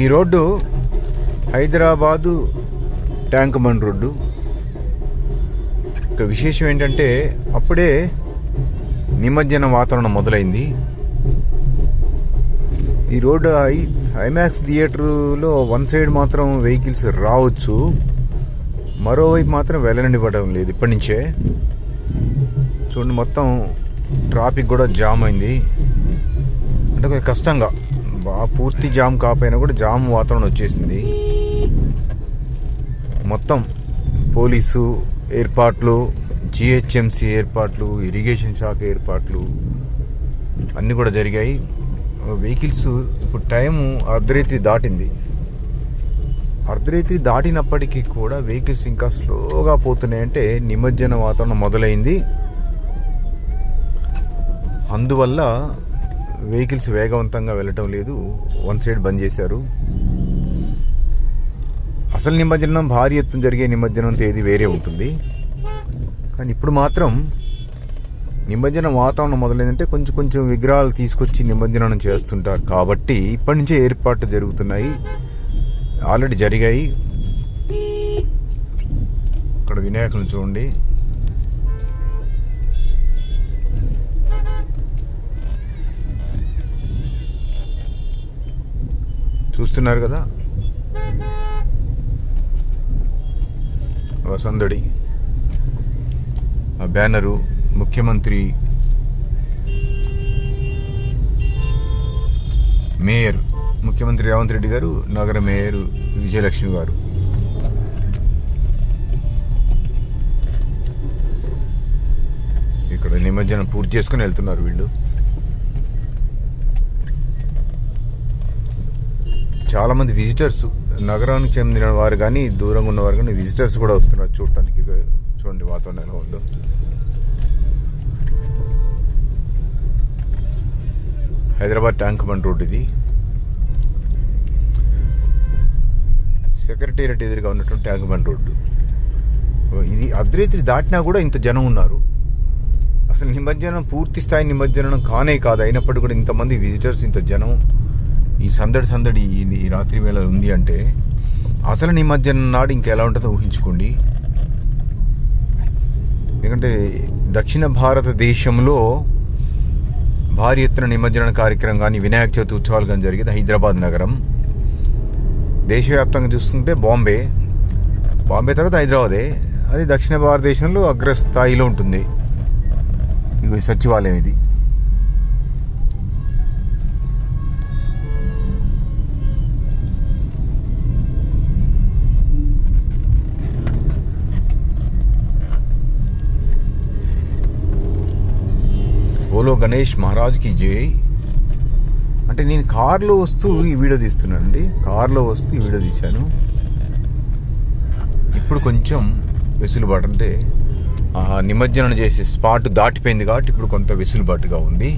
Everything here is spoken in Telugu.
ఈ road Hyderabad tank bund road. ఇక్కడ విశేషం ఏంటంటే అప్పుడే నిమజ్జన వాతావరణం మొదలైంది. ఈ రోడ్డు ఐ ఐమాక్స్ థియేటర్లో వన్ సైడ్ మాత్రం వెహికల్స్ రావచ్చు. మరోవైపు మాత్రం వెళ్ళనివ్వడం లేదు ఇప్పటి నుంచే చూడండి మొత్తం ట్రాఫిక్ కూడా జామ్ అయింది. అంటే కొంచెం కష్టంగా. బాగా పూర్తి జామ్ కాకపోయినా కూడా జామ్ వాతావరణం వచ్చేసింది. మొత్తం పోలీసు ఏర్పాట్లు జిహెచ్ఎంసీ ఏర్పాట్లు ఇరిగేషన్ శాఖ ఏర్పాట్లు అన్నీ కూడా జరిగాయి. వెహికల్స్ ఇప్పుడు టైము అర్ధరాత్రి దాటింది. అర్ధరాత్రి దాటినప్పటికీ కూడా వెహికల్స్ ఇంకా స్లోగా పోతున్నాయంటే నిమజ్జన వాతావరణం మొదలైంది. అందువల్ల వెహికల్స్ వేగవంతంగా వెళ్ళటం లేదు. వన్ సైడ్ బంద్ చేశారు. అసలు నిమజ్జనం భారీ ఎత్తున జరిగే నిమజ్జనం తేదీ వేరే ఉంటుంది. కానీ ఇప్పుడు మాత్రం నిమజ్జనం వాతావరణం మొదలైందంటే కొంచెం కొంచెం విగ్రహాలు తీసుకొచ్చి నిమజ్జనం చేస్తుంటారు. కాబట్టి ఇప్పటి నుంచే ఏర్పాట్లు జరుగుతున్నాయి. ఆల్రెడీ జరిగాయి. అక్కడ వినాయకులను చూడండి. చూస్తున్నారు కదా. వసందడి ఆ బ్యానరు ముఖ్యమంత్రి మేయర్ ముఖ్యమంత్రి రేవంత్ రెడ్డి గారు నగర మేయర్ విజయలక్ష్మి గారు. ఇక్కడ నిమజ్జనం పూర్తి చేసుకుని వెళ్తున్నారు వీళ్ళు. చాలామంది విజిటర్స్ నగరానికి చెందిన వారు కానీ దూరంగా ఉన్నవారు కానీ విజిటర్స్ కూడా వస్తున్నారు చూడటానికి. చూడండి వాతావరణం ఎలా ఉందో. హైదరాబాద్ ట్యాంక్ బండ్ రోడ్ ఇది. సెక్రటేరియట్ ఎదురుగా ఉన్నటువంటి ట్యాంక్ బండ్ రోడ్డు. ఇది అర్ధరాత్రి దాటినా కూడా ఇంత జనం ఉన్నారు. అసలు నిమజ్జనం పూర్తి స్థాయి నిమజ్జనం కానే కాదు. అయినప్పటికీ కూడా ఇంతమంది విజిటర్స్ ఇంత జనం ఈ సందడి సందడి ఈ రాత్రి వేళ ఉంది అంటే అసలు నిమజ్జనం నాడు ఇంకెలా ఉంటుందో ఊహించుకోండి. ఎందుకంటే దక్షిణ భారతదేశంలో భారీ ఎత్తున నిమజ్జన కార్యక్రమం కానీ వినాయక చవితి ఉత్సవాలు కానీ జరిగేది హైదరాబాద్ నగరం. దేశవ్యాప్తంగా చూసుకుంటే బాంబే. బాంబే తర్వాత హైదరాబాదే. అది దక్షిణ భారతదేశంలో అగ్రస్థాయిలో ఉంటుంది. ఇది సచివాలయం ఇది. బోలో గణేష్ మహారాజ్కి జై. అంటే నేను కార్లో వస్తూ ఈ వీడియో తీస్తున్నానండి. కార్లో వస్తూ ఈ వీడియో తీశాను. ఇప్పుడు కొంచెం వెసులుబాటు అంటే నిమజ్జనం చేసే స్పాట్ దాటిపోయింది కాబట్టి ఇప్పుడు కొంత వెసులుబాటుగా ఉంది.